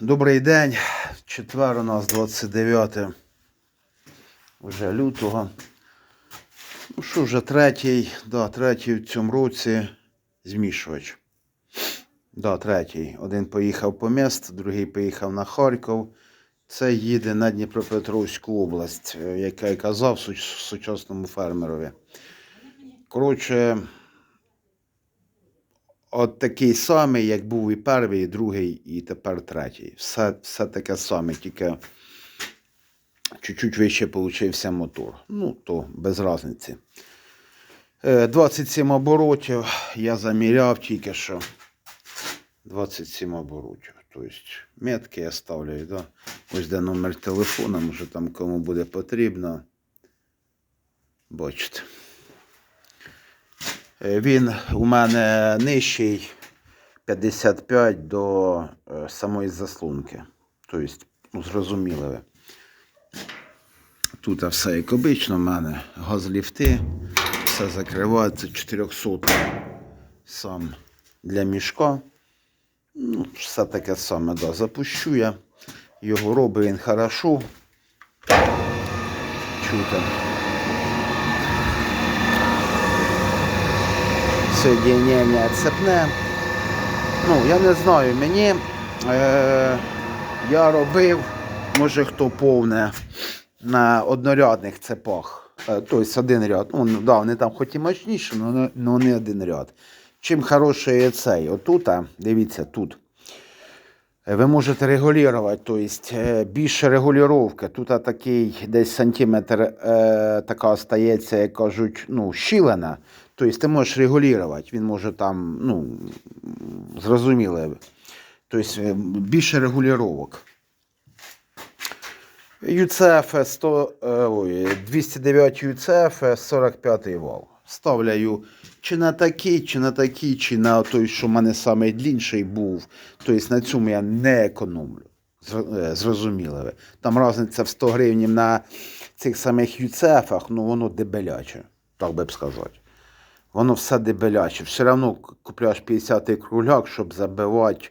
Добрий день. Четвер у нас 29 вже лютого. Ну що, вже третій, да, третій в цьому році змішувач. Да, третій. Один поїхав по міст, другий поїхав на Харків. Це їде на Дніпропетровську область, е, як я казав суч- сучасному фермерові. Коротше, от такий самий, як був і перший, і другий, і тепер третій. Все, все таке саме, тільки чуть-чуть вище получився мотор. Ну, то без різниці. Е, 27 оборотів я заміряв тільки що. 27 оборотів. Тобто метки я ставлю, да? ось де номер телефона, може там кому буде потрібно. Бачите. Е, Він у мене нижчий 55 до е, самої заслонки. Тобто, зрозуміли ви. Тут все як обично, в мене газліфти, все закривається 400 сам для мішка. Ну, все таке саме, да. Запущу я. Його робить він хорошо. Чути. Соединення цепне. Ну, я не знаю, мені е, я робив, може хто повне, на однорядних цепах. Е, тобто один ряд. Ну, да, вони там хоч і мощніші, але не один ряд. Чим хороший цей? Отут, дивіться, тут. Е, Ви можете регулювати, тобто більше регулювання. Тут такий десь сантиметр е, така стається, як кажуть, ну, щілина. Тобто ти можеш регулювати. Він може там, ну, зрозуміло. Тобто більше регулювання. UCF 100, е, ой, 209 UCF 45 вал. Ставляю чи на такий, чи на такий, чи на той, що в мене найдлінший був. Тобто на цьому я не економлю. Е, ви. Там різниця в 100 гривень на цих самих UCF, ну воно дебеляче, так би б сказати. Воно все дебеляче. Все одно купляєш 50-й кругляк, щоб забивати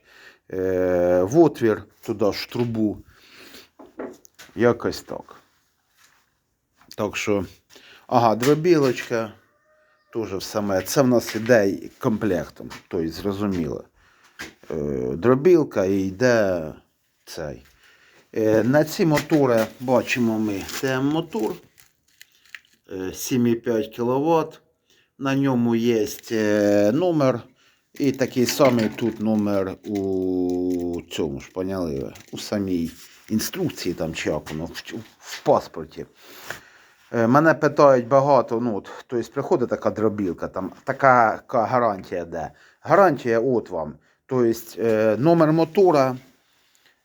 е, в отвір туди ж трубу. Якось так. Так що, ага, дробілочка. Теж саме. Це в нас іде комплектом. Тобто, зрозуміло. Е, дробілка і йде цей. Е, на ці мотори бачимо ми. Це мотор е, 7,5 кВт. На ньому є е, номер. І такий самий тут номер у цьому ж, поняли у самій інструкції там чи як воно, в паспорті. Е, Мене питають багато, ну, тобто приходить така дробілка, там така, гарантія де. Гарантія от вам. Тобто е, номер мотора,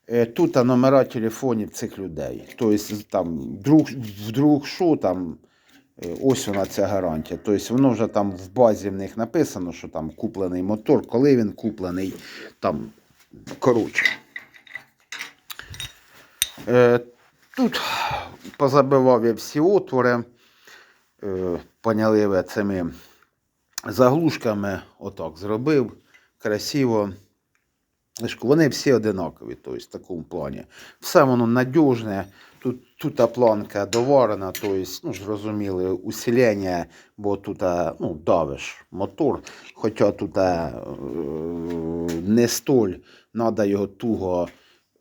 е, тут номера телефонів цих людей. Тобто там вдруг, вдруг що там, ось вона ця гарантія. Тобто воно вже там в базі в них написано, що там куплений мотор, коли він куплений, там, коротше. Тут позабивав я всі отвори, е, поняли цими заглушками, отак зробив, красиво. Вони всі одинакові, тобто в такому плані. Все воно надіжне. Тут, тут планка доварена, тобто, ну, зрозуміли, усилення, бо тут ну, давиш мотор, хоча тут е, не столь, треба його туго,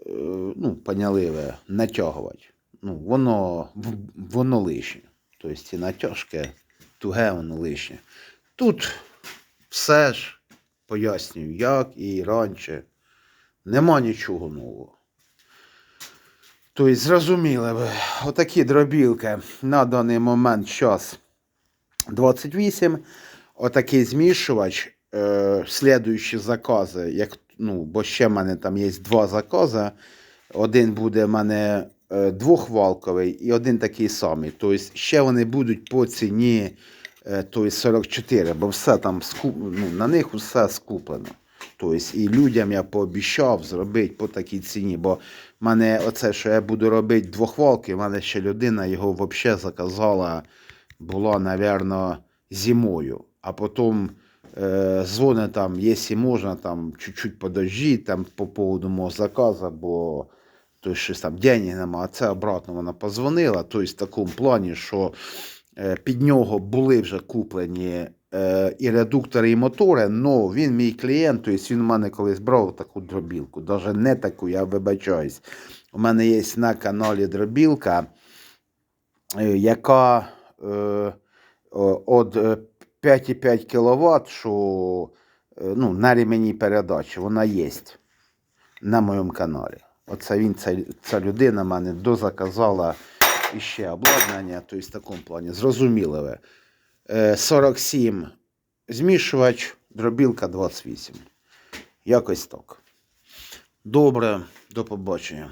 е, ну, поняли натягувати. Ну, воно, воно лишнє. Тобто і натяжки, туге воно лишнє. Тут все ж пояснюю, як і раніше. Нема нічого нового. Тобто, зрозуміли ви, отакі дробілки на даний момент час 28. Отакий змішувач. Е, слідуючі закази, як, ну, бо ще в мене там є два закази. Один буде в мене е, двохвалковий і один такий самий. Тобто ще вони будуть по ціні е, тобто 44, бо все там скуп, ну, на них все скуплено. Тобто, і людям я пообіцяв зробити по такій ціні, бо в мене оце, що я буду робити двохвалки, в мене ще людина його взагалі заказала, була, напевно, зимою. А потім Е, дзвонить там, якщо можна, там чуть-чуть подождіть там по поводу мого заказу, бо то щось там денег нема, а це обратно вона позвонила. Тобто в такому плані, що е, під нього були вже куплені е, і редуктори, і мотори, але він мій клієнт, тобто він у мене колись брав таку дробілку, навіть не таку, я вибачаюсь. У мене є на каналі дробілка, е, яка от 5,5 кВт, що ну, на ремені передачі, вона є на моєму каналі. Оце він, ця, ця людина мене дозаказала іще обладнання, тобто в такому плані, зрозуміло. Е, 47 змішувач, дробілка 28. Якось так. Добре, до побачення.